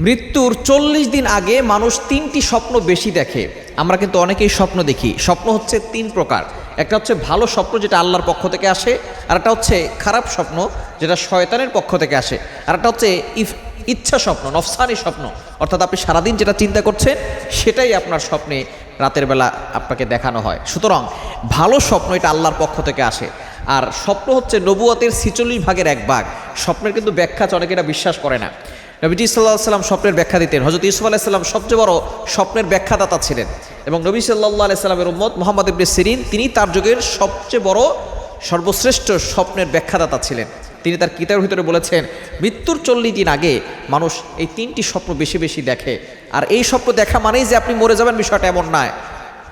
মৃত্যুর চল্লিশ দিন আগে মানুষ তিনটি স্বপ্ন বেশি দেখে। আমরা কিন্তু অনেকেই স্বপ্ন দেখি। স্বপ্ন হচ্ছে তিন প্রকার। একটা হচ্ছে ভালো স্বপ্ন যেটা আল্লাহর পক্ষ থেকে আসে, আর একটা হচ্ছে খারাপ স্বপ্ন যেটা শয়তানের পক্ষ থেকে আসে। আর একটা হচ্ছে ইফ ইচ্ছা স্বপ্ন, নফসানি স্বপ্ন। অর্থাৎ আপনি সারাদিন যেটা চিন্তা করছেন, সেটাই আপনার স্বপ্নে রাতের বেলা আপনাকে দেখানো হয়। সুতরাং ভালো স্বপ্ন এটা আল্লাহর পক্ষ থেকে আসে। আর স্বপ্ন হচ্ছে নবুয়াতের ছিচল্লিশ ভাগের এক ভাগ। স্বপ্নের কিন্তু ব্যাখ্যা অনেকে এটা বিশ্বাস করে না। নবীজি সাল্লাহ সাল্লাম স্বপ্নের ব্যাখ্যা দিতেন। হজরত ইউসুফ আলাইসাল্লাম সবচেয়ে বড় স্বপ্নের ব্যাখ্যাদাতা ছিলেন। এবং নবী সাল্লাহ আলাইসাল্লামের উম্মত মোহাম্মদ ইবনে সিরিন, তিনি তার যুগের সবচেয়ে বড়, সর্বশ্রেষ্ঠ স্বপ্নের ব্যাখ্যাদাতা ছিলেন। তিনি তার কিতাবের ভিতরে বলেছেন, মৃত্যুর চল্লিশ দিন আগে মানুষ এই তিনটি স্বপ্ন বেশি বেশি দেখে। আর এই স্বপ্ন দেখা মানেই যে আপনি মরে যাবেন, বিষয়টা এমন নয়।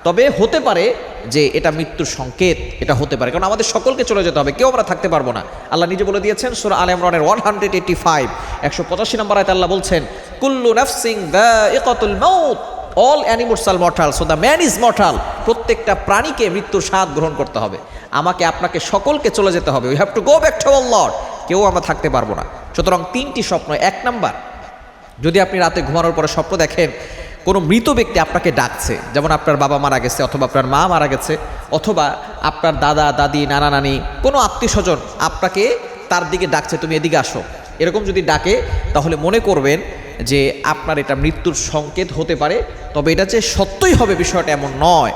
তবে হতে পারে যে এটা মৃত্যুর সংকেত, এটা হতে পারে। কারণ আমাদের সকলকে চলে যেতে হবে, কেউ আমরা থাকতে পারব না। আল্লাহ নিজে বলে দিয়েছেন, সুরা আল ইমরানের ওয়ান হান্ড্রেড এইটি ফাইভ একশো পঁচাশি নম্বর আয়তে আল্লাহ বলছেন, কুল্লু নাফসিং ইকাতুল মাউত, all animates are mortal, so the man is mortal. প্রত্যেকটা প্রাণীকে মৃত্যুর স্বাদ গ্রহণ করতে হবে। আমাকে, আপনাকে সকলকে চলে যেতে হবে। We have to go back to lord কেউ আমরা থাকতে পারব না। সুতরাং তিনটি স্বপ্ন, এক নাম্বার, যদি আপনি রাতে ঘুমানোর পরে স্বপ্ন দেখেন কোনো মৃত ব্যক্তি আপনাকে ডাকছে, যেমন আপনার বাবা মারা গেছে অথবা আপনার মা মারা গেছে, অথবা আপনার দাদা, দাদি, নানা, নানি, কোনো আত্মীয় স্বজন আপনাকে তার দিকে ডাকছে, তুমি এদিকে আসো। এরকম যদি ডাকে, তাহলে মনে করবেন যে আপনার এটা মৃত্যুর সংকেত হতে পারে, তবে এটা যে সত্যই হবে বিষয়টা এমন নয়।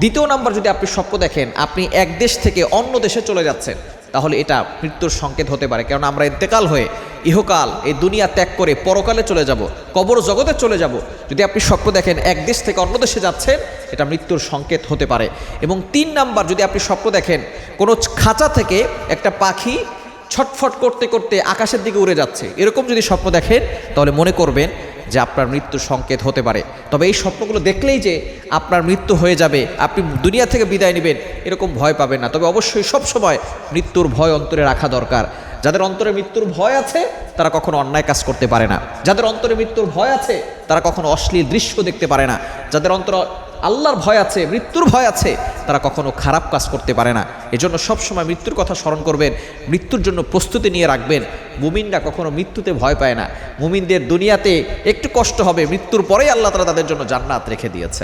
দ্বিতীয় নাম্বার যদি আপনি স্বপ্ন দেখেন, আপনি এক দেশ থেকে অন্য দেশে চলে যাচ্ছেন তাহলে এটা মৃত্যুর সংকেত হতে পারে। কারণ আমরা ইন্তেকাল হয়ে ইহকাল এই দুনিয়া ত্যাগ করে পরকালে চলে যাব, কবর জগতে চলে যাব। যদি আপনি স্বপ্ন দেখেন এক দেশ থেকে অন্য দেশে যাচ্ছেন, এটা মৃত্যুর সংকেত হতে পারে। এবং তিন নাম্বার, যদি আপনি স্বপ্ন দেখেন, কোনো খাঁচা থেকে একটা পাখি ছটফট করতে করতে আকাশের দিকে উড়ে যাচ্ছে, এরকম যদি স্বপ্ন দেখেন, তাহলে মনে করবেন যে আপনার মৃত্যুর সংকেত হতে পারে। তবে এই স্বপ্নগুলো দেখলেই যে আপনার মৃত্যু হয়ে যাবে, আপনি দুনিয়া থেকে বিদায় নেবেন, এরকম ভয় পাবেন না। তবে অবশ্যই সব সময় মৃত্যুর ভয় অন্তরে রাখা দরকার। যাদের অন্তরে মৃত্যুর ভয় আছে, তারা কখনো অন্যায় কাজ করতে পারে না। যাদের অন্তরে মৃত্যুর ভয় আছে, তারা কখনো অশ্লীল দৃশ্য দেখতে পারে না। যাদের অন্তর আল্লাহর ভয় আছে, মৃত্যুর ভয় আছে তারা কখনো খারাপ কাজ করতে পারে না। এজন্য সবসময় মৃত্যুর কথা স্মরণ করবেন, মৃত্যুর জন্য প্রস্তুতি নিয়ে রাখবেন। মুমিনরা কখনো মৃত্যুতে ভয় পায় না। মুমিনদের দুনিয়াতে একটু কষ্ট হবে, মৃত্যুর পরেই আল্লাহ তারা তাদের জন্য জান্নাত রেখে দিয়েছে